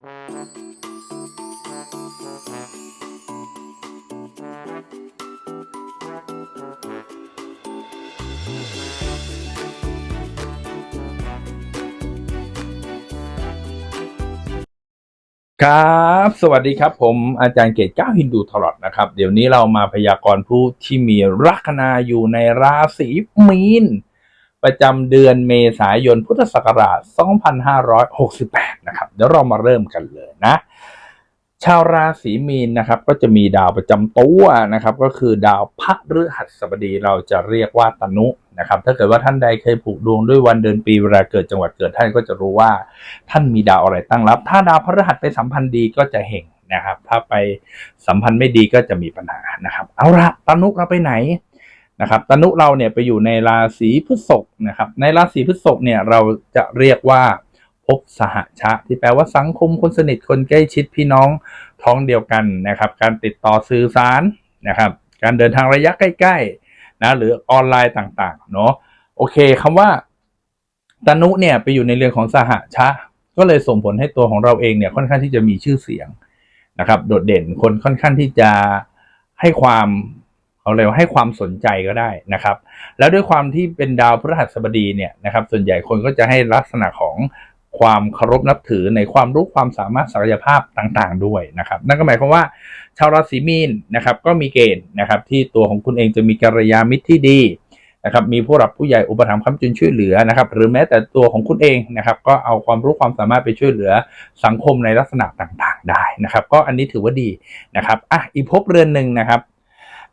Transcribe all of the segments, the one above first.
ครับ สวัสดีครับ ผมอาจารย์เกตก้าฮินดูทรอดนะครับ เดี๋ยวนี้เรามาพยากรณ์ผู้ที่มีลัคนาอยู่ในราศีมีน ประจำเดือนเมษายนพุทธศักราช 2568 นะครับ เดี๋ยวเรามาเริ่มกันเลยนะ ชาวราศีมีนนะครับ ก็จะมีดาวประจำตัวนะครับ ก็คือดาวพระฤหัสบดีเราจะเรียกว่าตนุนะครับ ถ้าเกิดว่าท่านใดเคยผูกดวงด้วยวันเดือนปีเวลาเกิดจังหวัดเกิดท่านก็จะรู้ว่าท่านมีดาวอะไรตั้งรับ ถ้าดาวพระฤหัสไปสัมพันธ์ดีก็จะเห่งนะครับ ถ้าไปสัมพันธ์ไม่ดีก็จะมีปัญหานะครับ เอาละตนุเราไปไหน นะครับตนุเราเนี่ยไปอยู่ในราศีพฤษภนะครับ ในราศีพฤษภเนี่ยเราจะเรียกว่าภพสหชะ ที่แปลว่าสังคมคนสนิทคนใกล้ชิดพี่น้องท้องเดียวกันนะครับ การติดต่อสื่อสารนะครับ การเดินทางระยะใกล้ๆนะหรือออนไลน์ต่างๆเนาะโอเคคำว่าตนุเนี่ยไปอยู่ในเรื่อนของสหชะ ก็เลยส่งผลให้ตัวของเราเองเนี่ยค่อนข้างที่จะมีชื่อเสียงนะครับ โดดเด่นคนค่อนข้างที่จะให้ความ เขาเรียกว่าให้ความสนใจก็ได้นะครับ แล้วด้วยความที่เป็นดาวพฤหัสบดีเนี่ยนะครับ ส่วนใหญ่คนก็จะให้ลักษณะของความเคารพนับถือในความรู้ความสามารถศักยภาพต่างๆ ด้วยนะครับ นั่นก็หมายความว่า ชาวราศีมีนนะครับ ก็มีเกณฑ์นะครับ ที่ตัวของคุณเองจะมีกัลยาณมิตรที่ดีนะครับ มีผู้หลักผู้ใหญ่อุปถัมภ์ค้ำจุนช่วยเหลือนะครับ หรือแม้แต่ตัวของคุณเองนะครับ ก็เอาความรู้ความสามารถไปช่วยเหลือสังคมในลักษณะต่างๆ ได้นะครับ ก็อันนี้ถือว่าดีนะครับอะอีกภพเรือนหนึ่งนะครับ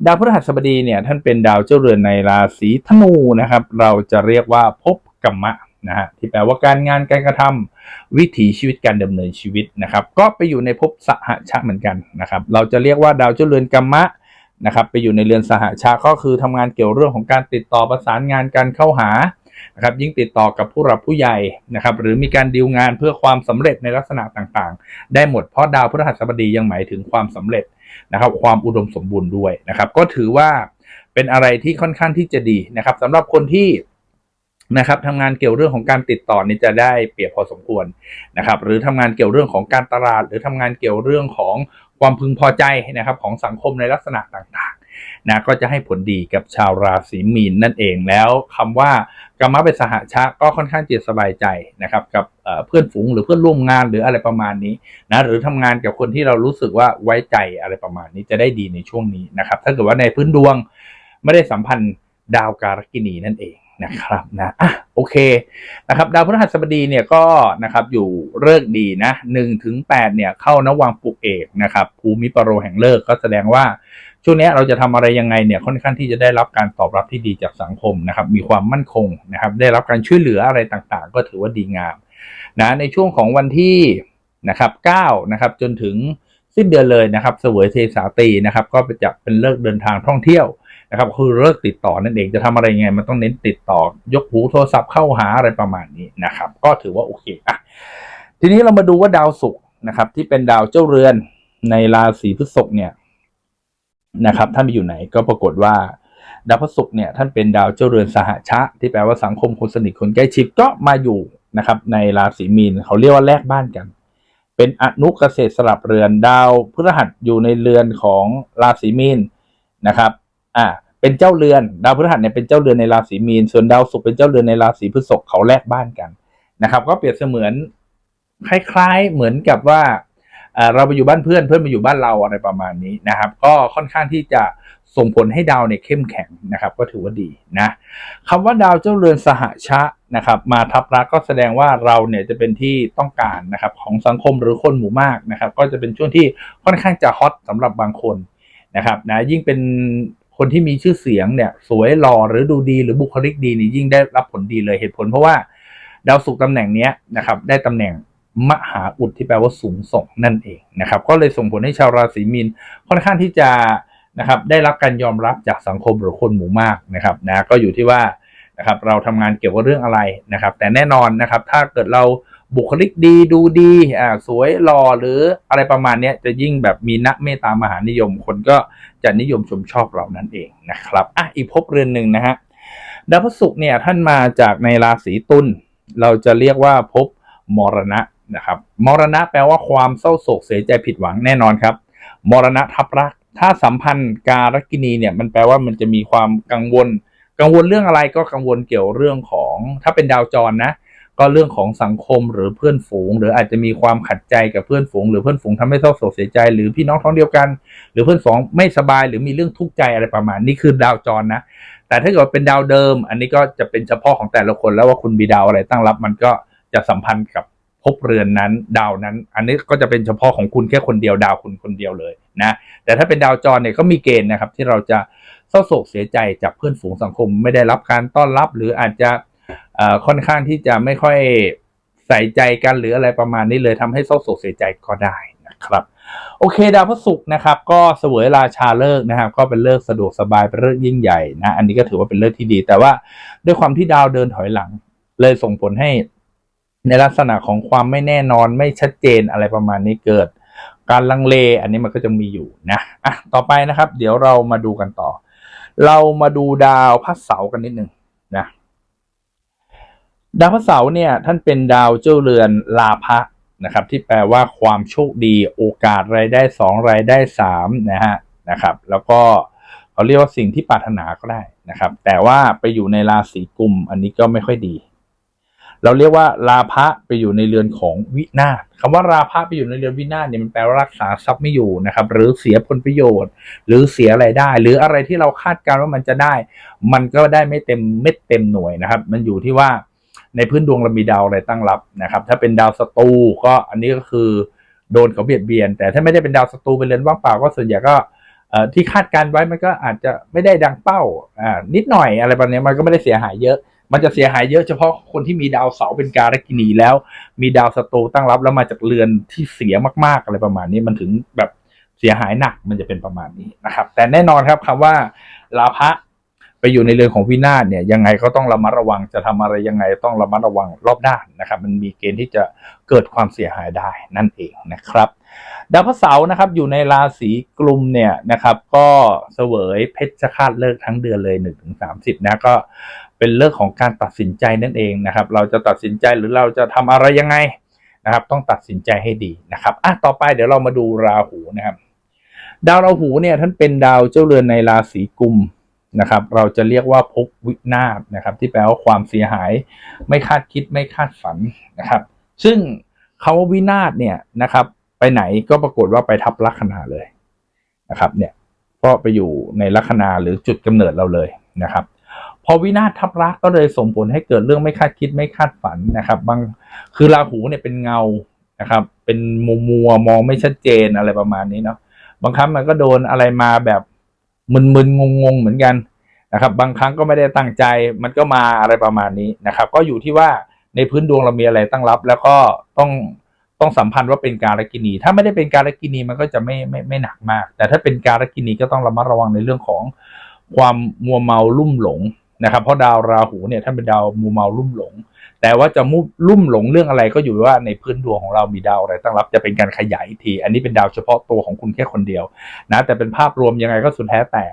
ดาวพฤหัสบดีเนี่ยท่านเป็นดาวเจ้าเรือนในราศีธนูนะครับ เราจะเรียกว่าภพกัมมะนะฮะที่แปลว่าการงานการกระทำวิถีชีวิตการดำเนินชีวิตนะครับ ก็ไปอยู่ในภพสหชะเหมือนกันนะครับ เราจะเรียกว่าดาวเจ้าเรือนกัมมะนะครับ ไปอยู่ในเรือนสหชาก็คือทำงานเกี่ยวเรื่องของการติดต่อประสานงานการเข้าหานะครับยิ่งติดต่อกับผู้รับผู้ใหญ่นะครับ หรือมีการดีลงานเพื่อความสำเร็จในลักษณะต่างๆ ได้หมดเพราะดาวพฤหัสบดียังหมายถึงความสำเร็จ นะครับความอุดมสมบูรณ์ด้วยนะครับก็ถือว่าเป็นอะไรที่ค่อนข้างที่จะดีนะครับสำหรับคนที่นะครับทำงานเกี่ยวเรื่องของการติดต่อนี่จะได้เปรียบพอสมควรนะครับหรือทำงานเกี่ยวเรื่องของการตลาด หรือทำงานเกี่ยวเรื่องของความพึงพอใจนะครับของสังคมในลักษณะต่าง นะก็จะให้ผลดีกับชาวราศีมีนนั่นเองแล้วคำว่ากรรมะเป็นสหชะก็ค่อนข้างจะสบายใจนะครับกับเพื่อนฝูงหรือเพื่อนร่วมงานหรืออะไรประมาณนี้นะหรือทำงานกับคนที่เรารู้สึกว่าไว้ใจอะไรประมาณนี้จะได้ดีในช่วงนี้นะครับถ้าเกิดว่าในพื้นดวงไม่ได้สัมพันธ์ดาวการกินีนั่นเองนะครับนะอะโอเคนะครับดาวพฤหัสบดีเนี่ยก็นะครับอยู่เลิกดีนะหนึ่งถึงแปดเนี่ยเข้านวังปุกเอกนะครับภูมิปรโรแห่งเลิกก็แสดงว่า ช่วงนี้เราจะทำอะไรยังไงเนี่ยค่อนข้างที่จะได้รับการตอบรับที่ดีจากสังคมนะครับมีความมั่นคงนะครับได้รับการช่วยเหลืออะไรต่างๆ ก็ถือว่าดีงามนะในช่วงของวันที่นะครับ9นะครับจนถึงสิ้นเดือนเลยนะครับเสวยเทสาตีนะครับก็จะเป็นเลิกเดินทางท่องเที่ยวนะครับคือเลิกติดต่อนั่นเองจะทำอะไรยังไงมันต้องเน้นติดต่อ ยกหูโทรศัพท์เข้าหาอะไรประมาณนี้นะครับ ก็ถือว่าโอเคอะทีนี้เรามาดูว่าดาวศุกร์นะครับที่เป็นดาวเจ้าเรือนในราศีพฤษภเนี่ย นะครับท่านไปอยู่ไหนก็ปรากฏว่าดาวพฤษภเนี่ยท่านเป็นดาวเจ้าเรือนสหชะ ที่แปลว่าสังคมคนสนิทคนใกล้ชิดก็มาอยู่นะครับในราศีมีนเขาเรียกว่าแลกบ้านกัน เป็นอนุเกษตรสลับเรือนดาวพฤหัสอยู่ในเรือนของราศีมีนนะครับอ่าเป็นเจ้าเรือนดาวพฤหัสเนี่ยเป็นเจ้าเรือนในราศีมีน ส่วนดาวศุกร์เป็นเจ้าเรือนในราศีพฤษภเขาแลกบ้านกันนะครับ ก็เปรียบเสมือนคล้ายๆเหมือนกับว่า เราไปอยู่บ้านเพื่อนเพื่อนมาอยู่บ้านเราอะไรประมาณนี้นะครับ ก็ค่อนข้างที่จะส่งผลให้ดาวเนี่ยเข้มแข็งนะครับ ก็ถือว่าดีนะคำว่าดาวเจ้าเรือนสหชะนะครับ มาทับรักก็แสดงว่าเราเนี่ยจะเป็นที่ต้องการนะครับของสังคมหรือคนหมู่มากนะครับ ก็จะเป็นช่วงที่ค่อนข้างจะฮอตสำหรับบางคนนะครับนะยิ่งเป็นคนที่มีชื่อเสียงเนี่ยสวยหล่อหรือดูดีหรือบุคลิกดีนี่ยิ่งได้รับผลดีเลยเหตุผลเพราะว่าดาวศุกร์ตำแหน่งนี้นะครับได้ตำแหน่ง มหาอุดที่แปลว่าสูงส่งนั่นเองนะครับ ก็เลยส่งผลให้ชาวราศีมีนค่อนข้างที่จะนะครับได้รับการยอมรับจากสังคมหรือคนหมู่มากนะครับนะก็อยู่ที่ว่านะครับเราทำงานเกี่ยวกับเรื่องอะไรนะครับ แต่แน่นอนนะครับ ถ้าเกิดเราบุคลิกดีดูดีอ่าสวยหล่อหรืออะไรประมาณนี้จะยิ่งแบบมีนักเมตตามหานิยม คนก็จะนิยมชมชอบเรานั่นเองนะครับอะอีกภพเรือนหนึ่งนะฮะดาวพฤหัสเนี่ยท่านมาจากในราศีตุลเราจะเรียกว่าภพมรณะ นะครับมรณะแปลว่าความเศร้าโศกเสียใจผิดหวังแน่นอนครับ มรณะทับรัก ถ้าสัมพันธ์การกินีเนี่ยมันแปลว่ามันจะมีความกังวล กังวลเรื่องอะไรก็กังวลเกี่ยวเรื่องของ ถ้าเป็นดาวจรนะ ก็เรื่องของสังคมหรือเพื่อนฝูง หรืออาจจะมีความขัดใจกับเพื่อนฝูง หรือเพื่อนฝูงทำให้เศร้าโศกเสียใจ หรือพี่น้องท้องเดียวกัน หรือเพื่อนฝูงไม่สบายหรือมีเรื่องทุกข์ใจอะไรประมาณ นี้คือดาวจรนะแต่ถ้าเกิดเป็นดาวเดิม อันนี้ก็จะเป็นเฉพาะของแต่ละคนแล้วว่าคุณมีดาวอะไรตั้งรับมันก็จะสัมพันธ์กับ ภพเรือนนั้นดาวนั้น อันนี้ก็จะเป็นเฉพาะของคุณแค่คนเดียวดาวคุณคนเดียวเลยนะแต่ถ้าเป็นดาวจรเนี่ยก็มีเกณฑ์นะครับ ที่เราจะเศร้าโศกเสียใจจากเพื่อนฝูงสังคม ไม่ได้รับการต้อนรับ หรืออาจจะค่อนข้างที่จะไม่ค่อยใส่ใจกันหรืออะไรประมาณนี้เลยทำให้เศร้าโศกเสียใจก็ได้นะครับ โอเคดาวพฤหัสนะครับ ก็เสวยราชาเลิกนะครับก็เป็นเลิกสะดวกสบายเป็นเลิกยิ่งใหญ่นะอันนี้ก็ถือว่าเป็นเลิกที่ดี แต่ว่าด้วยความที่ดาวเดินถอยหลัง เลยส่งผลให้ ในลักษณะของความไม่แน่นอนไม่ชัดเจนอะไรประมาณนี้เกิด การลังเลอันนี้มันก็จะมีอยู่นะอะต่อไปนะครับ เดี๋ยวเรามาดูกันต่อ เรามาดูดาวพระเสาร์กันนิดหนึ่งนะดาวพระเสาร์เนี่ยท่านเป็นดาวเจ้าเรือนลาภะนะครับ ที่แปลว่าความโชคดีโอกาสรายได้สองรายได้สามนะฮะนะครับ แล้วก็เขาเรียกว่าสิ่งที่ปรารถนาก็ได้นะครับ แต่ว่าไปอยู่ในราศีกุมอันนี้ก็ไม่ค่อยดี เราเรียกว่าราภะไปอยู่ในเรือนของวินาศคำว่าราภะไปอยู่ในเรือนวินาศเนี่ยมันแปลว่ารักษาทรัพย์ไม่อยู่นะครับ หรือเสียผลประโยชน์ หรือเสียอะไรได้ หรืออะไรที่เราคาดการณ์ว่ามันจะได้ มันก็ได้ไม่เต็มเม็ดเต็มหน่วยนะครับ มันอยู่ที่ว่าในพื้นดวงเรามีดาวอะไรตั้งรับนะครับ ถ้าเป็นดาวศัตรูก็อันนี้ก็คือโดนเขาเบียดเบียน แต่ถ้าไม่ได้เป็นดาวศัตรูเป็นเรือนว่างเปล่าก็ส่วนใหญ่ก็ที่คาดการณ์ไว้มันก็อาจจะไม่ได้ดังเป้าอ่านิดหน่อยอะไรแบบนี้มันก็ไม่ได้เสียหายเยอะ มันจะเสียหายเยอะเฉพาะคนที่มีดาวเสาร์เป็นการกินีแล้ว มีดาวศัตรูตั้งรับแล้วมาจากเรือนที่เสียมากๆอะไรประมาณนี้มันถึงแบบเสียหายหนักมันจะเป็นประมาณนี้นะครับ แต่แน่นอนครับคำว่าลาภะไปอยู่ในเรือนของวินาศเนี่ยยังไงก็ต้องระมัดระวังจะทำอะไรยังไงต้องระมัดระวังรอบด้านนะครับ มันมีเกณฑ์ที่จะเกิดความเสียหายได้นั่นเองนะครับดาวพระเสาร์นะครับอยู่ในราศีกลุ่มเนี่ยนะครับ ก็เสวยเพชฌฆาตเลิกทั้งเดือนเลย1นถึงสานะก็ เป็นเรื่องของการตัดสินใจนั่นเองนะครับ เราจะตัดสินใจหรือเราจะทำอะไรยังไงนะครับ ต้องตัดสินใจให้ดีนะครับอะต่อไปเดี๋ยวเรามาดูราหูนะครับ ดาวราหูเนี่ยท่านเป็นดาวเจ้าเรือนในราศีกุมนะครับ เราจะเรียกว่าภพวินาศนะครับ ที่แปลว่าความเสียหาย ไม่คาดคิดไม่คาดฝันนะครับ ซึ่งคาว่าวินาศเนี่ยนะครับ ไปไหนก็ปรากฏว่าไปทับลัคนาเลยนะครับ เนี่ยก็ไปอยู่ในลัคนาหรือจุดกำเนิดเราเลยนะครับ พอวินาศทับรักก็เลยส่งผลให้เกิดเรื่องไม่คาดคิดไม่คาดฝันนะครับบางคือราหูเนี่ยเป็นเงานะครับ เป็นมัวมัวมองไม่ชัดเจนอะไรประมาณนี้เนาะบางครั้งมันก็โดนอะไรมาแบบมึนๆงงๆ เหมือนกันนะครับ บางครั้งก็ไม่ได้ตั้งใจมันก็มาอะไรประมาณนี้นะครับ ก็อยู่ที่ว่าในพื้นดวงเรามีอะไรตั้งรับ แล้วก็ต้องต้องสัมพันธ์ว่าเป็นการกินี ถ้าไม่ได้เป็นการกินีมันก็จะไม่ไม่ไม่หนักมาก แต่ถ้าเป็นการกินีก็ต้องระมัดระวังในเรื่องของความมัวเมาลุ่มหลง นะครับเพราะดาวราหูเนี่ยท่านเป็นดาวมัวเมาลุ่มหลง แต่ว่าจะมุลุ่มหลงเรื่องอะไรก็อยู่ว่าในพื้นดวงของเรามีดาวอะไรตั้งรับ จะเป็นการขยายที อันนี้เป็นดาวเฉพาะตัวของคุณแค่คนเดียวนะแต่เป็นภาพรวมยังไงก็สุดแท้แต่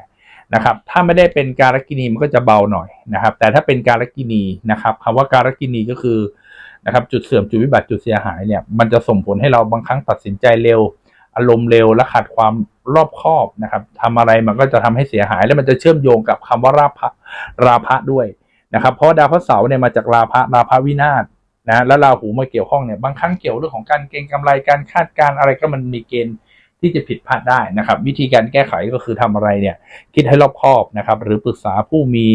นะครับถ้าไม่ได้เป็นการกินีมันก็จะเบาหน่อยนะครับ แต่ถ้าเป็นการกินีนะครับคำว่าการกินีก็คือนะครับจุดเสื่อมจุดวิบัติจุดเสียหายเนี่ยมันจะส่งผลให้เราบางครั้งตัดสินใจเร็ว อารมณ์เร็วและขาดความรอบคอบนะครับทำอะไรมันก็จะทำให้เสียหาย แล้วมันจะเชื่อมโยงกับคำว่าราภะราภะด้วยนะครับ เพราะดาวพระเสาร์เนี่ยมาจากราภะราภะวินาศนะแล้วราหูมาเกี่ยวข้องเนี่ยบางครั้งเกี่ยวเรื่องของการเก็งกำไรการคาดการอะไรก็มันมีเกณฑ์ที่จะผิดพลาดได้นะครับ วิธีการแก้ไขก็คือทำอะไรเนี่ยคิดให้รอบคอบนะครับ หรือปรึกษาผู้มี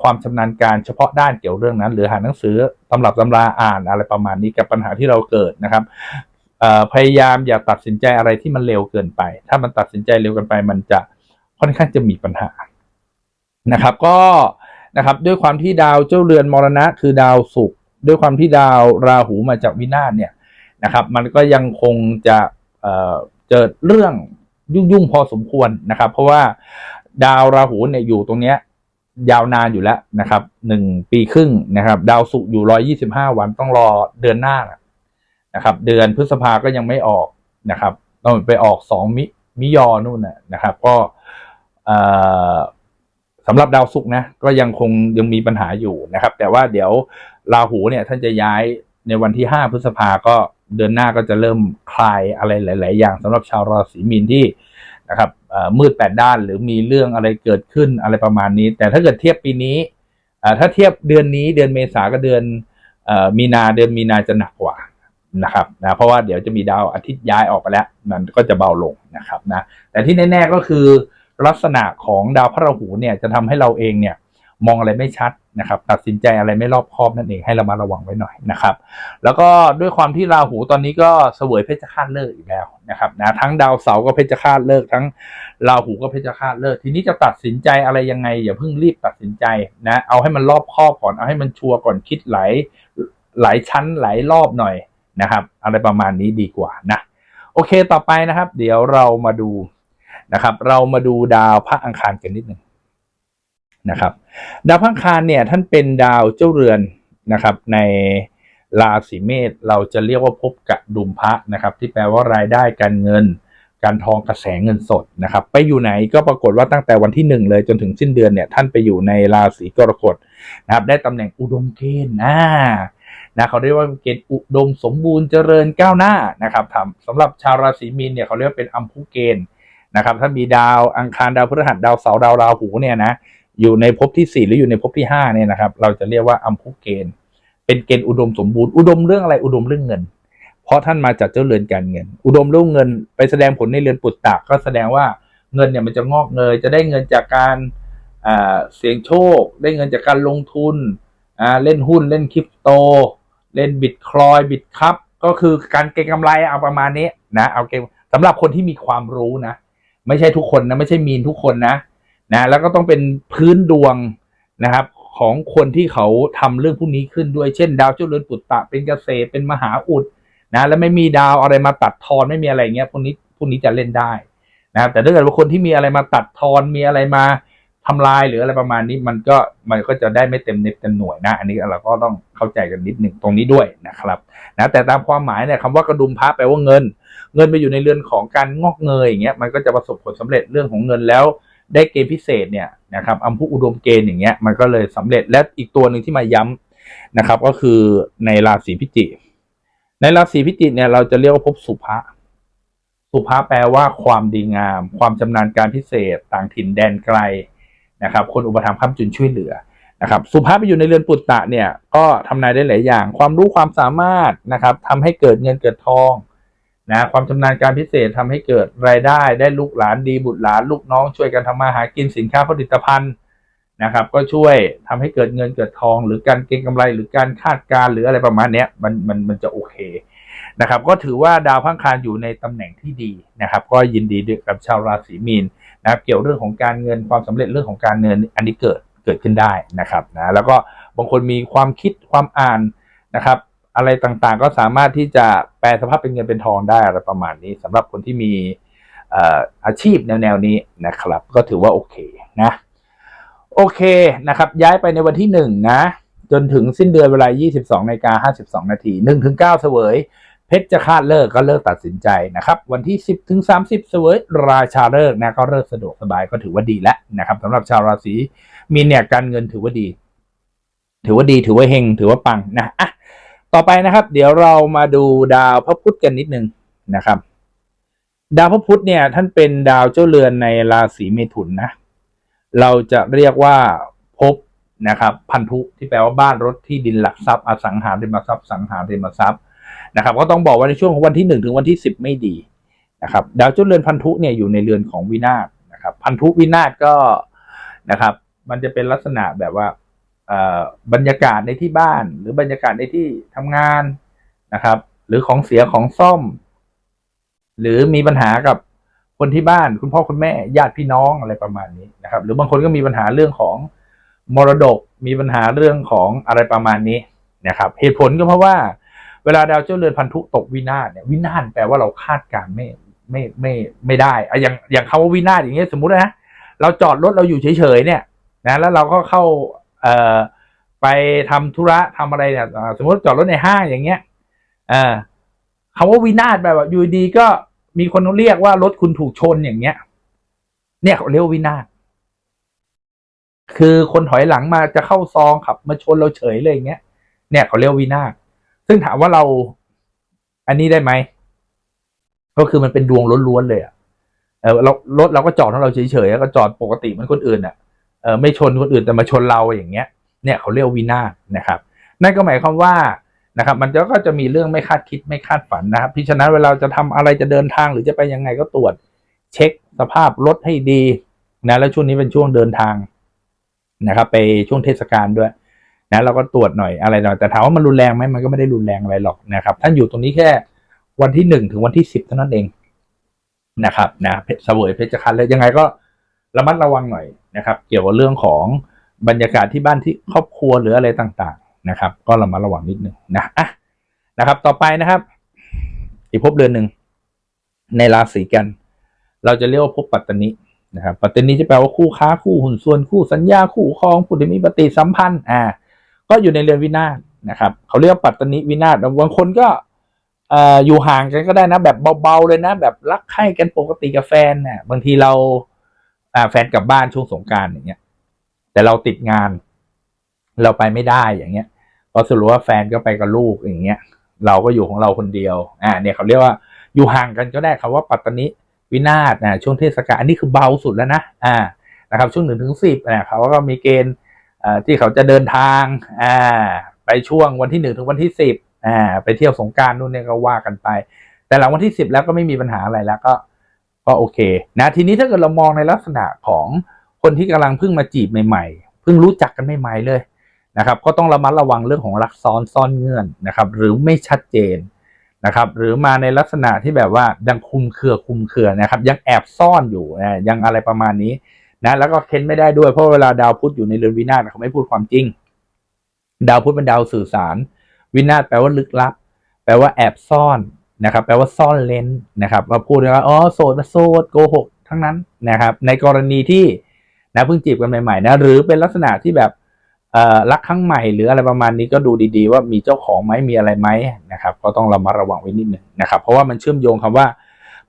ความชำนาญการเฉพาะด้านเกี่ยวเรื่องนั้น หรือหาหนังสือตำรับตำราอ่านอะไรประมาณนี้กับปัญหาที่เราเกิดนะครับ พยายามอย่าตัดสินใจอะไรที่มันเร็วเกินไป ถ้ามันตัดสินใจเร็วเกินไป มันจะค่อนข้างจะมีปัญหานะครับ ก็นะครับด้วยความที่ดาวเจ้าเรือนมรณะ คือดาวศุกร์ด้วยความที่ดาวราหูมาจากวินาศเนี่ยนะครับ มันก็ยังคงจะเเจอเรื่องยุ่งๆพอสมควรนะครับ เพราะว่าดาวราหูเนี่ยอยู่ตรงเนี้ยยาวนานอยู่แล้วนะครับหนึ่งปีครึ่งนะครับ ดาวศุกร์อยู่ร้อยี่สิบห้าวันต้องรอเดือนหน้า นะครับ เดือนพฤษภาก็ยังไม่ออกนะครับต้องไปออกสองมิมิยอนู่นนะนะครับ ก็สำหรับดาวศุกร์นะ ก็ยังคงยังมีปัญหาอยู่นะครับ แต่ว่าเดี๋ยวราหูเนี่ยท่านจะย้ายในวันที่ 5 พฤษภาก็เดือนหน้าก็จะเริ่มคลายอะไรหลาย ๆ อย่างสำหรับชาวราศีมีนที่นะครับมืดแปดด้านหรือมีเรื่องอะไรเกิดขึ้นอะไรประมาณนี้ แต่ถ้าเกิดเทียบปีนี้ถ้าเทียบเดือนนี้เดือนเมษากับเดือนอมีนาเดือนมีนาจะหนักกว่า นะครับนะเพราะว่าเดี๋ยวจะมีดาวอาทิตย์ย้ายออกไปแล้ว มันก็จะเบาลงนะครับนะแต่ที่แน่ๆก็คือลักษณะของดาวพระราหูเนี่ยจะทำให้เราเองเนี่ยมองอะไรไม่ชัดนะครับ ตัดสินใจอะไรไม่รอบคอบนั่นเองให้เรามาระวังไว้หน่อยนะครับ แล้วก็ด้วยความที่ราหูตอนนี้ก็เสวยเพชฌฆาตเลิกอีกแล้วนะครับนะทั้งดาวเสาร์ก็เพชฌฆาตเลิกทั้งราหูก็เพชฌฆาตเลิกทีนี้จะตัดสินใจอะไรยังไง อย่าเพิ่งรีบตัดสินใจนะเอาให้มันรอบคอบก่อนเอาให้มันชัวร์ก่อนคิดหลายหลายชั้นหลายรอบหน่อย นะครับ อะไรประมาณนี้ดีกว่านะ โอเคต่อไปนะครับ เดี๋ยวเรามาดูนะครับ เรามาดูดาวพระอังคารกันนิดหนึ่งนะครับ ดาวพระอังคารเนี่ยท่านเป็นดาวเจ้าเรือนนะครับ ในราศีเมษเราจะเรียกว่าภพกะดุมพระนะครับ ที่แปลว่ารายได้การเงิน การทองกระแสเงินสดนะครับ ไปอยู่ไหนก็ปรากฏว่าตั้งแต่วันที่หนึ่งเลยจนถึงสิ้นเดือนเนี่ยท่านไปอยู่ในราศีกรกฎนะครับ ได้ตำแหน่งอุดมเกณฑ์อ่า นะเขาเรียกว่าเกณฑ์อุดมสมบูรณ์เจริญก้าวหน้านะครับทำสำหรับชาวราศีมีนเนี่ยเขาเรียกว่าเป็นอัมพุเกณฑ์นะครับถ้ามีดาวอังคารดาวพฤหัสดาวเสาร์ดาวราหูเนี่ยนะอยู่ในภพที่สี่หรืออยู่ในภพที่ห้าเนี่ยนะครับเราจะเรียกว่าอัมพุเกณฑ์ เป็นเกณฑ์อุดมสมบูรณ์อุดมเรื่องอะไรอุดมเรื่องเงิน เพราะท่านมาจากเจ้าเรือนการเงิน อุดมเรื่องเงิน ไปแสดงผลในเรือนปุตตะก็แสดงว่าเงินเนี่ยมันจะงอกเงยจะได้เงินจากการเสี่ยงโชค ได้เงินจากการลงทุนเล่นหุ้นเล่นคริปโต เล่นบิตคอยบิตคัพก็คือการเก็งกำไรเอาประมาณนี้นะเอาเก็งสำหรับคนที่มีความรู้นะ ไม่ใช่ทุกคนนะ ไม่ใช่มีนทุกคนนะนะแล้วก็ต้องเป็นพื้นดวงนะครับ ของคนที่เขาทำเรื่องพวกนี้ขึ้นด้วยเช่น ดาวเจ้าเรือนปุตตะเป็นเกษตรเป็นมหาอุดนะแล้วไม่มีดาวอะไรมาตัดทอนไม่มีอะไรเงี้ยพวกนี้พวกนี้จะเล่นได้นะครับแต่ถ้าเกิดว่าคนที่มีอะไรมาตัดทอนมีอะไรมา ทำลายหรืออะไรประมาณนี้มันก็มันก็จะได้ไม่เต็มเน็ตเต็มหน่วยนะ อันนี้เราก็ต้องเข้าใจกันนิดหนึ่งตรงนี้ด้วยนะครับนะแต่ตามความหมายเนี่ยคำว่ากระดุมพระแปลว่าเงิน เงินไปอยู่ในเรือนของการงอกเงยอย่างเงี้ยมันก็จะประสบผลสำเร็จเรื่องของเงินแล้วได้เกณฑ์พิเศษเนี่ยนะครับอัมพุอุดมเกณฑ์อย่างเงี้ยมันก็เลยสำเร็จและอีกตัวหนึ่งที่มาย้ำนะครับก็คือในราศีพิจิ ในราศีพิจิเนี่ยเราจะเรียกว่าภพสุภะสุภะแปลว่าความดีงาม ความชำนาญการพิเศษ ต่างถิ่นแดนไกล นะครับคนอุปถัมภ์ค้ำจุนช่วยเหลือนะครับสุภาพไปอยู่ในเรือนปุตตะเนี่ยก็ทำนายได้หลายอย่าง ความรู้ความสามารถนะครับทำให้เกิดเงินเกิดทองนะความชำนาญการพิเศษทำให้เกิดรายได้ ได้ลูกหลานดีบุตรหลานลูกน้องช่วยกันทำมาหากินสินค้าผลิตภัณฑ์นะครับ ก็ช่วยทำให้เกิดเงินเกิดทอง หรือการเก็งกำไรหรือการคาดการณ์หรืออะไรประมาณเนี้ยมันมันมันจะโอเคนะครับ ก็ถือว่าดาวพังคารอยู่ในตำแหน่งที่ดีนะครับ ก็ยินดีด้วยกับชาวราศีมีน นะครับเกี่ยวเรื่องของการเงินความสำเร็จเรื่องของการเงินอันนี้เกิดเกิดขึ้นได้นะครับนะแล้วก็บางคนมีความคิดความอ่านนะครับอะไรต่างๆก็สามารถที่จะแปลสภาพเป็นเงินเป็นทองได้อะไรประมาณนี้สำหรับคนที่มีอาชีพแนวๆนี้นะครับ ก็ถือว่าโอเคนะโอเคนะครับ ย้ายไปในวันที่หนึ่งนะจนถึงสิ้นเดือนเวลา 22นาฬิกา52 นาที1ถึง9เสวย เพชรจะคาดเลิกก็เลิกตัดสินใจนะครับ วันที่ 10 ถึง 30 เสวยราชาเลิกนะก็เลิกสะดวกสบายก็ถือว่าดีแล้วนะครับสำหรับชาวราศีมีนเนี่ยการเงินถือว่าดี ถือว่าดีถือว่าเฮงถือว่าปังนะอะต่อไปนะครับ เดี๋ยวเรามาดูดาวพระพุธกันนิดนึงนะครับ ดาวพระพุธเนี่ย ท่านเป็นดาวเจ้าเรือนในราศีเมถุนนะ เราจะเรียกว่าภพนะครับ พันธุที่แปลว่าบ้านรถที่ดินหลักทรัพย์อสังหาริมทรัพย์สังหาริมทรัพย์ นะครับก็ต้องบอกว่าในช่วงของวันที่หนึ่งถึงวันที่สิบไม่ดีนะครับดาวเจ้าเรือนพันธุเนี่ยอยู่ในเรือนของวินาศนะครับพันธุวินาศก็นะครับ มันจะเป็นลักษณะแบบว่าบรรยากาศในที่บ้าน หรือบรรยากาศในที่ทำงานนะครับ หรือของเสียของซ่อม หรือมีปัญหากับคนที่บ้าน คุณพ่อคุณแม่ญาติพี่น้องอะไรประมาณนี้นะครับ หรือบางคนก็มีปัญหาเรื่องของมรดกมีปัญหาเรื่องของอะไรประมาณนี้นะครับ เหตุผลก็เพราะว่า เวลาดาวเจ้าเรือนพันธุตกวินาศเนี่ยวินาศแปลว่าเราคาดการณ์ไม่ไม่ไม่ไม่ได้อะอย่างอย่างคำว่าวินาศอย่างเงี้ยสมมุตินะเราจอดรถเราอยู่เฉยๆเนี่ยนะแล้วเราก็เข้าเอ่อไปทำธุระทำอะไรเนี่ยสมมติจอดรถในห้างอย่างเงี้ยเอ่อคำว่าวินาศแบบว่าอยู่ดีก็มีคนเรียกว่ารถคุณถูกชนอย่างเงี้ย เนี่ยเขาเรียกวินาศคือคนถอยหลังมาจะเข้าซองขับมาชนเราเฉยเลยอย่างเงี้ย เนี่ยเขาเรียกวินาศ ซึ่งถามว่าเราอันนี้ได้ไหม ก็คือมันเป็นดวงล้วนๆเลยอะเออเรารถเราก็จอดของเราเฉยๆแล้วก็จอดปกติเหมันคนอื่นอะเออไม่ชนคนอื่นแต่มาชนเราอย่างเงี้ย เนี่ยเขาเรียกวินาศนะครับ นั่นก็หมายความว่านะครับ มันก็จะมีเรื่องไม่คาดคิดไม่คาดฝันนะครับพิฉะนั้นเวลาจะทำอะไรจะเดินทางหรือจะไปยังไงก็ตรวจ เช็คสภาพรถให้ดีนะแล้วช่วงนี้เป็นช่วงเดินทางนะครับ ไปช่วงเทศกาลด้วย นะเราก็ตรวจหน่อยอะไรหน่อยแต่ถามว่ามันรุนแรงไหมมันก็ไม่ได้รุนแรงอะไรหรอกนะครับ ท่านอยู่ตรงนี้แค่วันที่หนึ่งถึงวันที่สิบเท่านั้นเองนะครับนะเพชรเสวยเพชรคันเลยยังไงก็ระมัดระวังหน่อยนะครับ เกี่ยวกับเรื่องของบรรยากาศที่บ้านที่ครอบครัวหรืออะไรต่างๆนะครับ ก็ระมัดระวังนิดนึงนะอะนะครับ ต่อไปนะครับ อีกภพเดือนหนึ่งในราศีกัน เราจะเรียกว่าภพปัตตนินะครับปัตตนิจะแปลว่าคู่ค้าคู่หุ้นส่วนคู่สัญญาคู่ครองผู้ที่มีปฏิสัมพันธ์ อ่า ก็อยู่ในเรือนวินาศนะครับเขาเรียกปัตตนิวินาศบางคนก็ออยู่ห่างกันก็ได้นะ แบบเบาๆเลยนะ แบบรักใคร่กันปกติกับแฟนเนี่ยบางทีเราแฟนกลับบ้านช่วงสงการอย่างเงี้ย แต่เราติดงาน เราไปไม่ได้อย่างเงี้ยพอสรุปว่าแฟนก็ไปกับลูกอย่างเงี้ย เราก็อยู่ของเราคนเดียวอ่าเนี่ยเขาเรียกว่าอยู่ห่างกันก็ได้คำว่าปัตตนิวินาศนะช่วงเทศกาลอันนี้คือเบาสุดแล้วนะอ่านะครับ ช่วงหนึ่งถึงสิบนี่ยเขาก็มีเกณฑ์ ที่เขาจะเดินทางไปช่วงวันที่หนึ่งถึงวันที่สิบไปเที่ยวสงการนู่นเนี่ยก็ว่ากันไป แต่หลังวันที่สิบแล้วก็ไม่มีปัญหาอะไรแล้วก็ก็โอเคนะทีนี้ถ้าเกิดเรามองในลักษณะของคนที่กำลังเพิ่งมาจีบใหม่ๆเพิ่งรู้จักกันใหม่ๆเลยนะครับก็ต้องระมัดระวังเรื่องของรักซ้อนซ่อนเงื่อนนะครับหรือไม่ชัดเจนนะครับหรือมาในลักษณะที่แบบว่ายังคุมเครือคุมเครือนะครับยังแอบซ่อนอยู่ยังอะไรประมาณนี้ นะแล้วก็เค้นไม่ได้ด้วยเพราะเวลาดาวพุธอยู่ในเรือนวินาศเขาไม่พูดความจริง ดาวพุธเป็นดาวสื่อสาร วินาศแปลว่าลึกลับ แปลว่าแอบซ่อนนะครับ แปลว่าซ่อนเลนนะครับมาพูดว่าอ๋อโสดโสดโกหกทั้งนั้นนะครับ ในกรณีที่นะเพิ่งจีบกันใหม่ๆนะหรือเป็นลักษณะที่แบบเอ่อรักครั้งใหม่หรืออะไรประมาณนี้ก็ดูดีๆ ว่ามีเจ้าของไหมมีอะไรไหมนะครับ ก็ต้องเระมัดระวังไว้นิดหนึ่งนะครับ เพราะว่ามันเชื่อมโยงคำว่า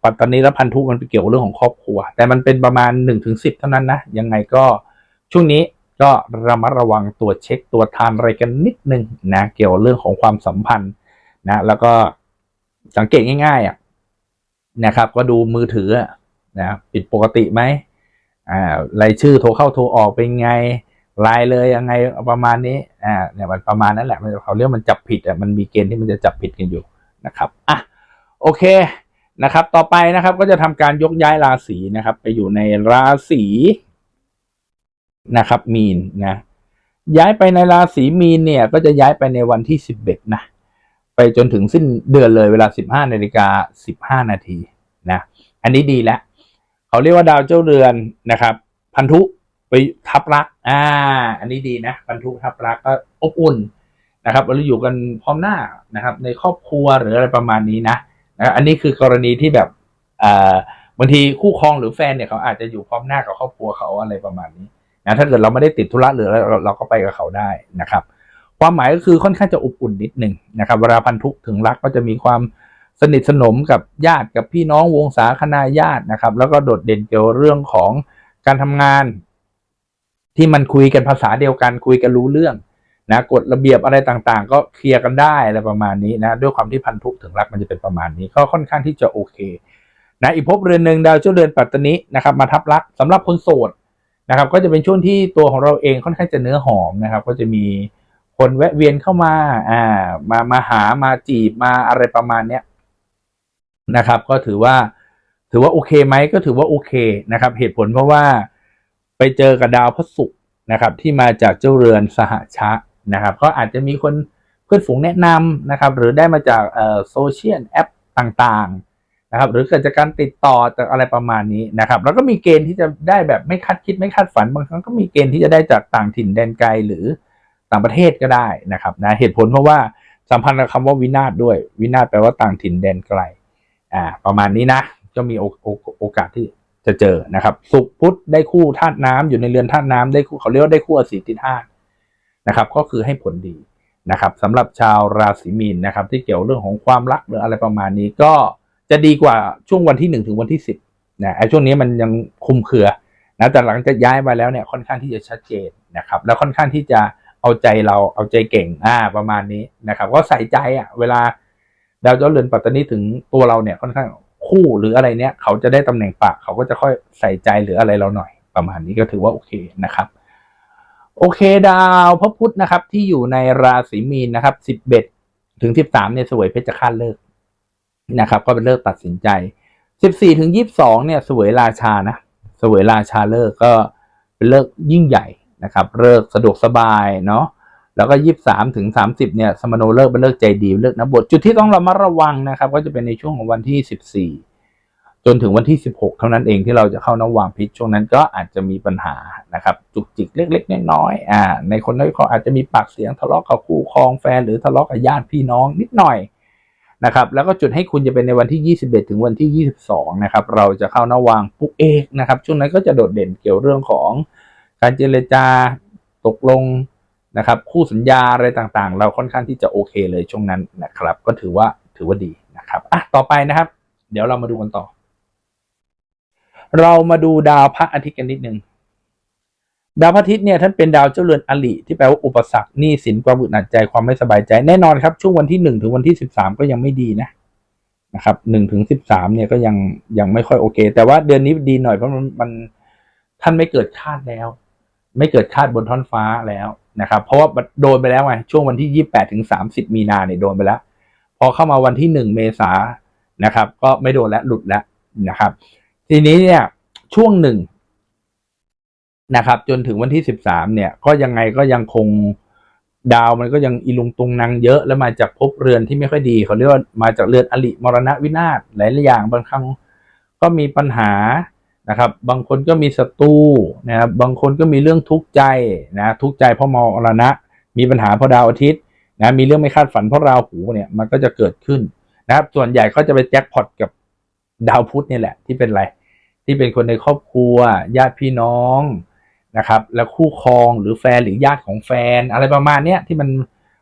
ปัตตานีและพันธุมันเป็นเกี่ยวกับเรื่องของครอบครัว แต่มันเป็นประมาณ1นถึงสิเท่านั้นนะยังไงก็ช่วงนี้ก็ระมัดระวังตัวจเช็คตัวทานอะไรกันนิดนึงนะเกี่ยวเรื่องของความสัมพันธ์นะแล้วก็สังเกตง่ายๆอะนะครับ ก็ดูมือถือนะผิดปกติไหมอ่ารายชื่อโทรเข้าโทรออกเป็นไงไลน์เลยยังไงประมาณนี้อ่าเนี่ยมันประมาณนั้นแหละมันเขาเรียกมันจับผิดอะมันมีเกณฑ์ที่มันจะจับผิดกันอยู่นะครับอะโอเค นะครับ ต่อไปนะครับก็จะทำการยกย้ายราศีนะครับ ไปอยู่ในราศีนะครับ มีนนะ ย้ายไปในราศีมีนเนี่ย ก็จะย้ายไปในวันที่สิบเอ็ดนะไปจนถึงสิ้นเดือนเลยเวลาสิบห้านาฬิกาสิบห้านาทีนะอันนี้ดีแล้วเขาเรียกว่าดาวเจ้าเรือนนะครับ พันธุไปทับรัก อ่า อันนี้ดีนะพันธุทับรักก็อบอุ่นนะครับเราอยู่กันพร้อมหน้านะครับ ในครอบครัวหรืออะไรประมาณนี้นะ นะอันนี้คือกรณีที่แบบบางทีคู่ครองหรือแฟนเนี่ยเขาอาจจะอยู่พร้อมหน้ากับครอบครัวเขาอะไรประมาณนี้นะถ้าเกิดเราไม่ได้ติดธุระหรือเราเราก็ไปกับเขาได้นะครับ ความหมายก็คือค่อนข้างจะอบอุ่นนิดหนึ่งนะครับเวลาพันธุถึงรักก็จะมีความสนิทสนมกับญาติกับพี่น้องวงศาคณาญาตินะครับ แล้วก็โดดเด่นเกี่ยวเรื่องของการทำงาน ที่มันคุยกันภาษาเดียวกันคุยกันรู้เรื่อง นะกฎระเบียบอะไรต่างๆ ก็เคลียร์กันได้อะไรประมาณนี้นะด้วยความที่พันธุถึงรักมันจะเป็นประมาณนี้ ก็ค่อนข้างที่จะโอเคนะอีกภพเรือนหนึ่งดาวเจ้าเรือนปัตตนินะครับมาทับรักสำหรับคนโสดนะครับก็จะเป็นช่วงที่ตัวของเราเองค่อนข้างจะเนื้อหอมนะครับ ก็จะมีคนแวะเวียนเข้ามาอ่ามามาหามาจีบมาอะไรประมาณเนี้ยนะครับ ก็ถือว่าถือว่าโอเคไหมก็ถือว่าโอเคนะครับ เหตุผลเพราะว่าไปเจอกับดาวพระศุกร์นะครับ ที่มาจากเจ้าเรือนสหชะ นะครับ ก็อาจจะมีคนเพื่อนฝูงแนะนำนะครับ หรือได้มาจากโซเชียลแอปต่างๆนะครับ หรือเกิดจากการติดต่อจากอะไรประมาณนี้นะครับ แล้วก็มีเกณฑ์ที่จะได้แบบไม่คาดคิดไม่คาดฝัน บางครั้งก็มีเกณฑ์ที่จะได้จากต่างถิ่นแดนไกลหรือต่างประเทศก็ได้นะครับนะเหตุผลเพราะว่าสัมพันธ์กับคำว่าวินาศด้วย วินาศแปลว่าต่างถิ่นแดนไกลอ่าประมาณนี้นะก็มีโอกาสที่จะเจอนะครับ สุขพุธได้คู่ธาตุน้ำอยู่ในเรือนธาตุน้ำได้คู่เขาเรียกว่าได้คู่อสีติธาตุ นะครับก็คือให้ผลดีนะครับสำหรับชาวราศีมีนนะครับที่เกี่ยวเรื่องของความรักหรืออะไรประมาณนี้ก็จะดีกว่าช่วงวันที่หนึ่งถึงวันที่สิบนะไอ้ช่วงนี้มันยังคุมเครือนะแต่หลังจากย้ายมาแล้วเนี่ยค่อนข้างที่จะชัดเจนนะครับแล้วค่อนข้างที่จะเอาใจเราเอาใจเก่งอ่าประมาณนี้นะครับก็ใส่ใจอะเวลาดาวเจ้าเรือนปัตตานีถึงตัวเราเนี่ยค่อนข้างคู่หรืออะไรเนี้ยเขาจะได้ตำแหน่งปากเขาก็จะค่อยใส่ใจหรืออะไรเราหน่อย ประมาณนี้ก็ถือว่าโอเคนะครับ โอเคดาวพระพุธนะครับ ที่อยู่ในราศีมีนนะครับสิบเอ็ดถึงสิบสามเนี่ยสวยเพชรฆาตเลิกนะครับ ก็เป็นเลิกตัดสินใจสิบสี่ถึงยี่สิบสองเนี่ยสวยราชานะสวยราชาเลิกก็เป็นเลิกยิ่งใหญ่นะครับเลิกสะดวกสบายเนาะแล้วก็ยี่สิบสามถึงสามสิบเนี่ยสมโนเลิกเป็นเลิกใจดีเลิกนะบทจุดที่ต้องระมัดระวังนะครับ ก็จะเป็นในช่วงของวันที่สิบสี่ จนถึงวันที่สิบหกเท่านั้นเองที่เราจะเข้านวางพิษช่วงนั้นก็อาจจะมีปัญหานะครับ จุกจิกเล็กๆน้อยๆอ่า ในคนน้อยเขาอาจจะมีปากเสียงทะเลาะกับคู่ครองแฟนหรือทะเลาะกับญาติพี่น้องนิดหน่อยนะครับแล้วก็จุดให้คุณจะเป็นในวันที่ 21 ถึงวันที่ 22 นะครับ เราจะเข้านวางปุกเอกนะครับ ช่วงนั้นก็จะโดดเด่นเกี่ยวเรื่องของการเจรจาตกลงนะครับ คู่สัญญาอะไรต่างๆ เราค่อนข้างที่จะโอเคเลยช่วงนั้นนะครับ ก็ถือว่าถือว่าดีนะครับอะต่อไปนะครับ เดี๋ยวเรามาดูกันต่อ เรามาดูดาวพระอาทิตย์กันนิดหนึ่งดาวพระอาทิตย์เนี่ยท่านเป็นดาวเจ้าเรือนอลิที่แปลว่าอุปสรรคหนี้สินความอึดอัดใจความไม่สบายใจแน่นอนครับ ช่วงวันที่หนึ่งถึงวันที่สิบสามก็ยังไม่ดีนะนะครับหนึ่งถึงสิบสามเนี่ยก็ยังยังไม่ค่อยโอเค แต่ว่าเดือนนี้ดีหน่อยเพราะมันมันท่านไม่เกิดคาดแล้ว ไม่เกิดคาดบนท้องฟ้าแล้วนะครับ เพราะว่าโดนไปแล้วไงช่วงวันที่ยี่แปดถึงสามสิบมีนาเนี่ยโดนไปแล้ว พอเข้ามาวันที่หนึ่งเมษานะครับ ก็ไม่โดนแล้วหลุดแล้วนะครับ ทีนี้เนี่ยช่วงหนึ่งนะครับ จนถึงวันที่สิบสามเนี่ย ก็ยังไงก็ยังคงดาวมันก็ยังอีลุงตุงนางเยอะแล้วมาจากภพเรือนที่ไม่ค่อยดีเขาเรียกว่ามาจากเรือนอลิมรณะวินาศหลายอย่างบางครั้งก็มีปัญหานะครับ บางคนก็มีศัตรูนะครับบางคนก็มีเรื่องทุกข์ใจนะทุกข์ใจเพราะมรณะ มีปัญหาเพราะดาวอาทิตย์นะมีเรื่องไม่คาดฝันเพราะราหูเนี่ยมันก็จะเกิดขึ้นนะครับ ส่วนใหญ่ก็จะไปแจ็คพอตกับดาวพุธนี่แหละที่เป็นอะไร ที่เป็นคนในครอบครัว ญาติพี่น้องนะครับ แล้วคู่ครองหรือแฟนหรือญาติของแฟน อะไรประมาณเนี้ยที่มัน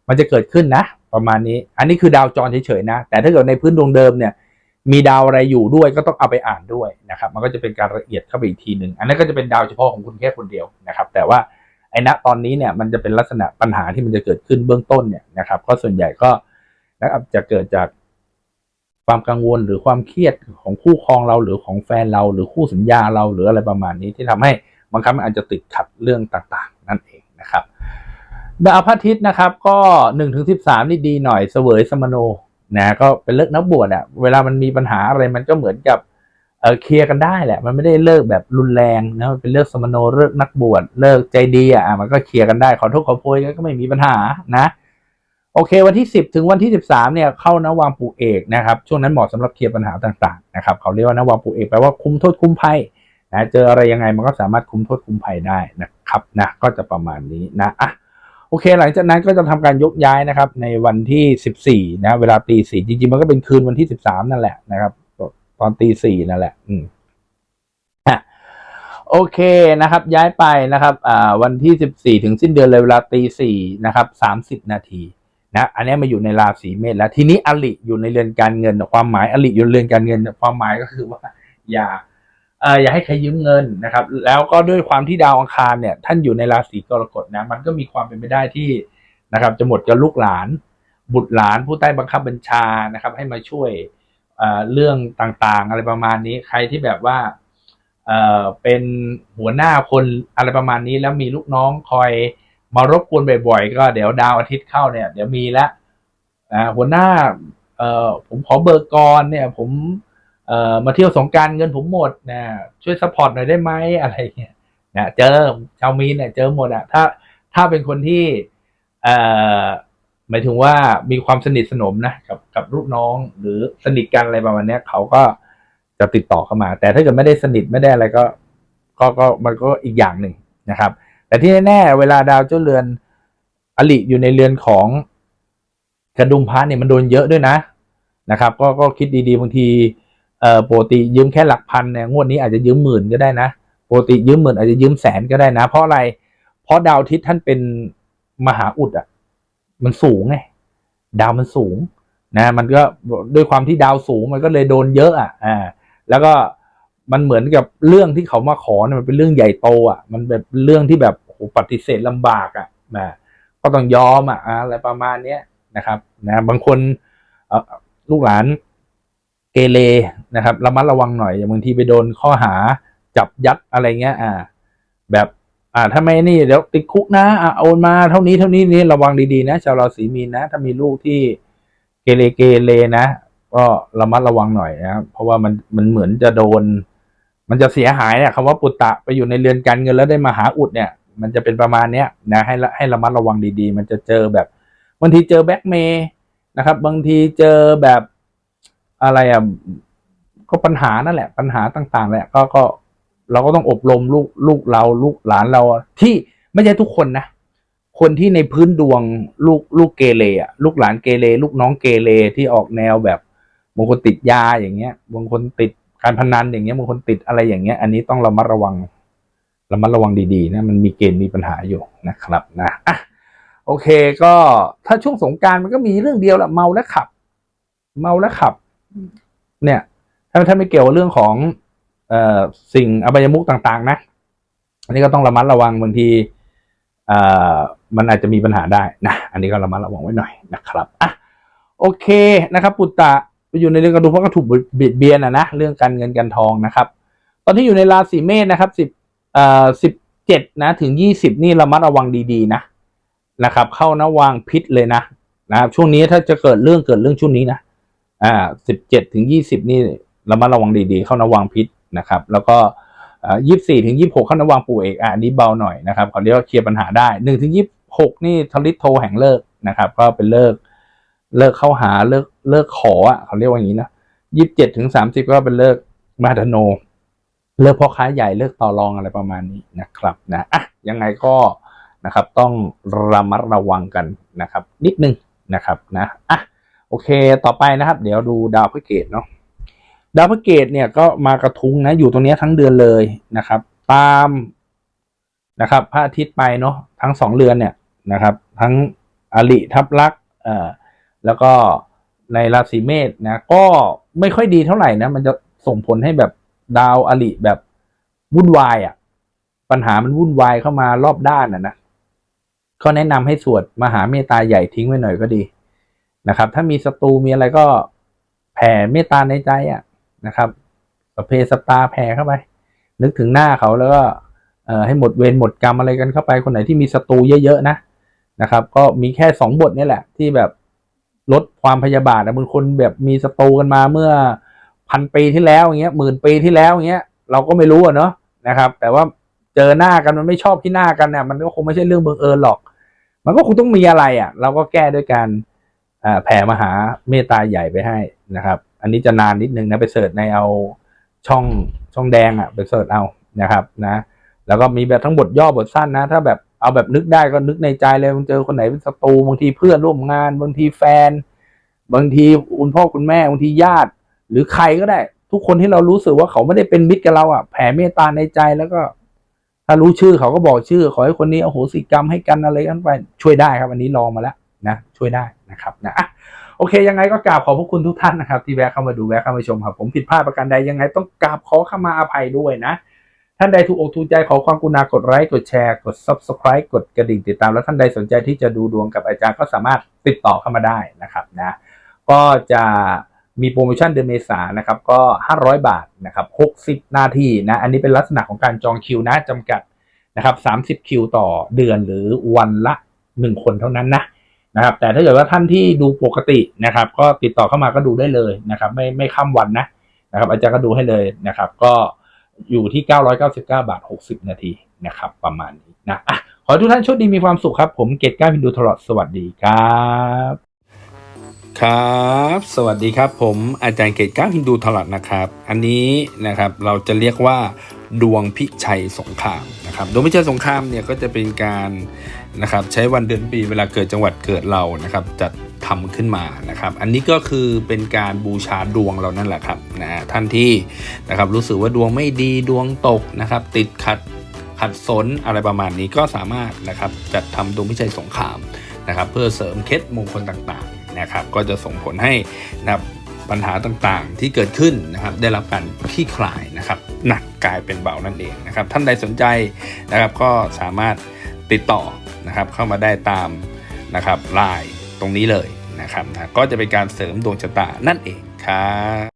มันจะเกิดขึ้นนะ ประมาณนี้ อันนี้คือดาวจรเฉยๆนะ แต่ถ้าเกิดในพื้นดวงเดิมเนี่ย มีดาวอะไรอยู่ด้วยก็ต้องเอาไปอ่านด้วยนะครับ มันก็จะเป็นการละเอียดเข้าไปอีกทีหนึ่งอันนั้นก็จะเป็นดาวเฉพาะของคุณแค่คนเดียวนะครับ แต่ว่าไอ้ณตอนนี้เนี่ยมันจะเป็นลักษณะปัญหาที่มันจะเกิดขึ้นเบื้องต้นเนี่ยนะครับก็ส่วนใหญ่ก็นะครับจะเกิดจาก ความกังวลหรือความเครียดของคู่ครองเราหรือของแฟนเราหรือคู่สัญญาเราหรืออะไรประมาณนี้ที่ทำให้บางครั้งมันอาจจะติดขัดเรื่องต่างๆ นั่นเองนะครับดาวพระอาทิตย์นะครับ ก็หนึ่งถึงสิบสามนี่ดีหน่อยเสวยสมโนนะก็เป็นเลิกนักบวชอะเวลามันมีปัญหาอะไรมันก็เหมือนกับเออเคลียร์กันได้แหละ มันไม่ได้เลิกแบบรุนแรงนะมันเป็นเลิกสมโนเลิกนักบวชเลิกใจดีอะ่ะมันก็เคลียร์กันได้ขอโทษขอโพยก็ไม่มีปัญหานะ โอเค วันที่สิบถึงวันที่สิบสามเนี่ยเข้านวางปูเอกนะครับช่วงนั้นเหมาะสำหรับเคลียร์ปัญหาต่างๆนะครับเขาเรียกว่านวางปูเอกแปลว่าคุ้มโทษคุ้มภัยนะเจออะไรยังไงมันก็สามารถคุ้มโทษคุ้มภัยได้นะครับนะก็จะประมาณนี้นะอะโอเค หลังจากนั้นก็จะทำการยกย้ายนะครับ ในวันที่สิบสี่นะเวลาตีสี่จริงๆ มันก็เป็นคืนวันที่สิบสามนั่นแหละนะครับ ตอนตีสี่นั่นแหละ อืมอะโอเคนะครับ ย้ายไปนะครับอ่าวันที่สิบสี่ถึงสิ้นเดือนเลยเวลาตีสี่นะครับสามสิบนาที นะอันนี้มาอยู่ในราศีเมษแล้ว ทีนี้อลิอยู่ในเรือนการเงินความหมายอลิอยู่เรือนการเงิน ความหมายก็คือว่า อย่าเอออย่าให้ใครยืมเงินนะครับ แล้วก็ด้วยความที่ดาวอังคารเนี่ย ท่านอยู่ในราศีกรกฎนะมันก็มีความเป็นไปได้ที่นะครับ จะหมดกับลูกหลาน บุตรหลานผู้ใต้บังคับบัญชานะครับ ให้มาช่วยเเรื่องต่างๆ อะไรประมาณนี้ใครที่แบบว่าเออเป็นหัวหน้าคนอะไรประมาณนี้แล้วมีลูกน้องคอย มารบกวนบ่อยๆ ก็เดี๋ยวดาวอาทิตย์เข้าเนี่ย เดี๋ยวมีและอ่าหัวหน้าเอ่อผมขอเบิกกรเนี่ย ผมเอ่อมาเที่ยวสงการเงินผมหมดนะช่วยซัพพอร์ตหน่อยได้ไหมอะไรเงี้ยนะเจอชาวมีนเนี่ยเจอหมดอะถ้าถ้าเป็นคนที่เอ่อหมายถึงว่ามีความสนิทสนมนะกับกับลูกน้องหรือสนิทกันอะไรประมาณเนี้ยเขาก็จะติดต่อเข้ามา แต่ถ้าเกิดไม่ได้สนิทไม่ได้อะไรก็ ก็ก็มันก็อีกอย่างหนึ่งนะครับ แต่ที่แน่ๆเวลาดาวเจ้าเรือนอลิอยู่ในเรือนของกระดุมพระเนี่ยมันโดนเยอะด้วยนะนะครับ ก็ก็คิดดีๆบางทีเอ่อปกติยืมแค่หลักพันเนี่ยงวดนี้อาจจะยืมหมื่นก็ได้นะปกติยืมหมื่นอาจจะยืมแสนก็ได้นะ เพราะอะไร เพราะดาวอาทิตย์ท่านเป็นมหาอุดอะ มันสูงไงดาวมันสูงนะ มันก็ด้วยความที่ดาวสูงมันก็เลยโดนเยอะอะอ่าแล้วก็ มันเหมือนกับเรื่องที่เขามาขอเนี่ยมันเป็นเรื่องใหญ่โตอะ มันแบบเรื่องที่แบบโอ้โหปฏิเสธลำบากอะนะก็ต้องยอมอะอะไรประมาณเนี้ยนะครับนะบางคนลูกหลานเกเรนะครับระมัดระวังหน่อยอย่างบางทีไปโดนข้อหาจับยัดอะไรเงี้ย อ่า แบบอ่าถ้าไม่นี่เดี๋ยวติดคุกนะอ่าโอนมาเท่านี้เท่านี้นี่ระวังดีๆนะชาวราศีมีนนะ ถ้ามีลูกที่เกเรเกเรนะ ก็ระมัดระวังหน่อยนะครับเพราะว่ามันมันเหมือนจะโดน มันจะเสียหายเนี่ยคำว่าปุตตะไปอยู่ในเรือนการเงินแล้วได้มาหาอุดเนี่ย มันจะเป็นประมาณเนี้ยนะให้ให้ระมัดระวังดีๆ มันจะเจอแบบบางทีเจอแบ็กเมย์นะครับ บางทีเจอแบบอะไรอะก็ปัญหานั่นแหละ ปัญหาต่างๆแหละก็ก็เราก็ต้องอบรมลูกลูกเราลูกหลานเราที่ไม่ใช่ทุกคนนะคนที่ในพื้นดวงลูกลูกเกเรอะลูกหลานเกเรลูกน้องเกเรที่ออกแนวแบบบางคนติดยาอย่างเงี้ยบางคนติด การพนันอย่างเงี้ยบางคนติดอะไรอย่างเงี้ย อันนี้ต้องระมัดระวังระมัดระวังดีๆนะมันมีเกณฑ์มีปัญหาอยู่นะครับนะอะโอเคก็ถ้าช่วงสงการมันก็มีเรื่องเดียวแหละเมาและขับ เมาและขับ เนี่ย ถ้าถ้าไม่เกี่ยวกับเรื่องของเอ่อสิ่งอบายมุกต่าง ๆ นะ อันนี้ก็ต้องระมัดระวังบางทีเอ่อมันอาจจะมีปัญหาได้นะ อันนี้ก็ระมัดระวังไว้หน่อยนะครับอะโอเคนะครับ ปุตตะ อยู่ในเรื่องกระดูกเพราะก็ถูกเบียดเบียนอะนะเรื่องการเงินการทองนะครับ ตอนที่อยู่ในราศีเมษนะครับสิบเอ่อสิบเจ็ดนะถึงยี่สิบนี่ระมัดระวังดีๆนะนะครับ เข้านะวางพิษเลยนะนะครับช่วงนี้ถ้าจะเกิดเรื่องเกิดเรื่องช่วงนี้นะอ่าสิบเจ็ดถึงยี่สิบนี่ระมัดระวังดีๆ เข้านะวางพิษนะครับ แล้วก็ยี่สี่ถึงยี่สิบหกเข้านะวางปู่เอกอะอันนี้เบาหน่อยนะครับเขาเรียกว่าเคลียร์ปัญหาได้หนึ่งถึงยี่สิบหกนี่ทลิตโทแห่งเลิกนะครับ ก็เป็นเลิกเลิกเข้าหาเลิก เลิกขออะเขาเรียกว่าอย่างนี้นะยี่สิบเจ็ดถึงสามสิบก็เป็นเลิกมาธโน เลิกพ่อค้าใหญ่เลิกต่อรองอะไรประมาณนี้นะครับนะอะยังไงก็นะครับต้องระมัดระวังกันนะครับ นิดนึงนะครับนะอะโอเคต่อไปนะครับ เดี๋ยวดูดาวพฤเกตเนาะดาวพฤเกตเนี่ยก็มากระทุ้งนะอยู่ตรงนี้ทั้งเดือนเลยนะครับ ตามนะครับพระอาทิตย์ไปเนาะทั้งสองเรือนเนี่ยนะครับ ทั้งอลิทับลักษ์เอ่อแล้วก็ ในราศีเมษนะ ก็ไม่ค่อยดีเท่าไหร่นะ มันจะส่งผลให้แบบดาวอลิแบบวุ่นวายอะ่ะ ปัญหามันวุ่นวายเข้ามารอบด้านอะนะก็แนะนำให้สวดมหาเมตตาใหญ่ทิ้งไว้หน่อยก็ดีนะครับ ถ้ามีศัตรูมีอะไรก็แผ่เมตตาในใจอะนะครับสพเพสตาแผ่เข้าไป นึกถึงหน้าเขาแล้วก็เอ่อให้หมดเวรหมดกรรมอะไรกันเข้าไปคนไหนที่มีศัตรูเยอะๆนะนะครับ ก็มีแค่สองบทนี่แหละ ที่แบบ ลดความพยาบาทนะบางคนแบบมีศัตรูกันมาเมื่อพันปีที่แล้วอย่างเงี้ยหมื่นปีที่แล้วอย่างเงี้ยเราก็ไม่รู้อะเนาะนะครับ แต่ว่าเจอหน้ากันมันไม่ชอบที่หน้ากันเนี่ยมันก็คงไม่ใช่เรื่องบังเอิญหรอก มันก็คงต้องมีอะไรอะ เราก็แก้ด้วยการแผ่มหาเมตตาใหญ่ไปให้นะครับ อันนี้จะนานนิดนึงนะไปเสิร์ชในเอาช่องช่องแดงอะไปเสิร์ชเอานะครับนะ แล้วก็มีแบบทั้งบทย่อบทสั้นนะ ถ้าแบบ เอาแบบนึกได้ก็นึกในใจเลยบางเจอคนไหนเป็นศัตรูบางทีเพื่อนร่วมงานบางทีแฟน บางทีคุณพ่อคุณแม่บางทีญาติ หรือใครก็ได้ ทุกคนที่เรารู้สึกว่าเขาไม่ได้เป็นมิตรกับเราอะแผ่เมตตาในใจแล้วก็ ถ้ารู้ชื่อเขาก็บอกชื่อ ขอให้คนนี้อโหสิกรรมให้กันอะไรกันไปช่วยได้ครับอันนี้ลองมาแล้วนะช่วยได้นะครับนะโอเค ยังไงก็กราบขอบพระคุณทุกท่านนะครับ ที่แวะเข้ามาดูแวะเข้ามาชมครับผมผิดพลาดประการใดยังไงต้องกราบขอขมาอภัยด้วยนะ ท่านใดถูกอกถูกใจขอความกรุณากดไลค์กดแชร์กด subscribe กดกระดิ่งติดตาม แล้วท่านใดสนใจที่จะดูดวงกับอาจารย์ก็สามารถติดต่อเข้ามาได้นะครับนะก็จะมีโปรโมชั่นเดือนเมษานนะครับก็ 500 บาทนะครับ60 นาทีนะอันนี้เป็นลักษณะของการจองคิวนะจำกัดนะครับ30 คิวต่อเดือนหรือวันละ 1 คนเท่านั้นนะนะครับแต่ถ้าเกิดว่าท่านที่ดูปกตินะครับก็ติดต่อเข้ามาก็ดูได้เลยนะครับไม่ไม่ข้ามวันนะนะครับอาจารย์ก็ดูให้เลยนะครับก็ อยู่ที่ 999 บาท 60 นาทีนะครับ ประมาณนี้นะอะขอให้ทุกท่านโชคดีมีความสุขครับ ผมเกตก้าพินดูตลอดสวัสดีครับ ครับ สวัสดีครับ ผมอาจารย์เกตก้าพินดูทลอดนะครับ อันนี้นะครับเราจะเรียกว่าดวงพิชัยสงครามนะครับ ดวงพิชัยสงครามเนี่ยก็จะเป็นการ นะครับใช้วันเดือนปีเวลาเกิดจังหวัดเกิดเรานะครับจัดทำขึ้นมานะครับ อันนี้ก็คือเป็นการบูชาดวงเรานั่นแหละครับนะท่านที่นะครับรู้สึกว่าดวงไม่ดีดวงตกนะครับ ติดขัดขัดสนอะไรประมาณนี้ก็สามารถนะครับจัดทำดวงพิชัยสงครามนะครับ เพื่อเสริมเคล็ดมงคลต่างๆนะครับ ก็จะส่งผลให้นะครับปัญหาต่างๆที่เกิดขึ้นนะครับ ได้รับการคลี่คลายนะครับ หนักกลายเป็นเบานั่นเองนะครับ ท่านใดสนใจนะครับก็สามารถติดต่อ นะครับเข้ามาได้ตามนะครับไลน์ตรงนี้เลยนะครับนะก็จะเป็นการเสริมดวงชะตานั่นเองครับ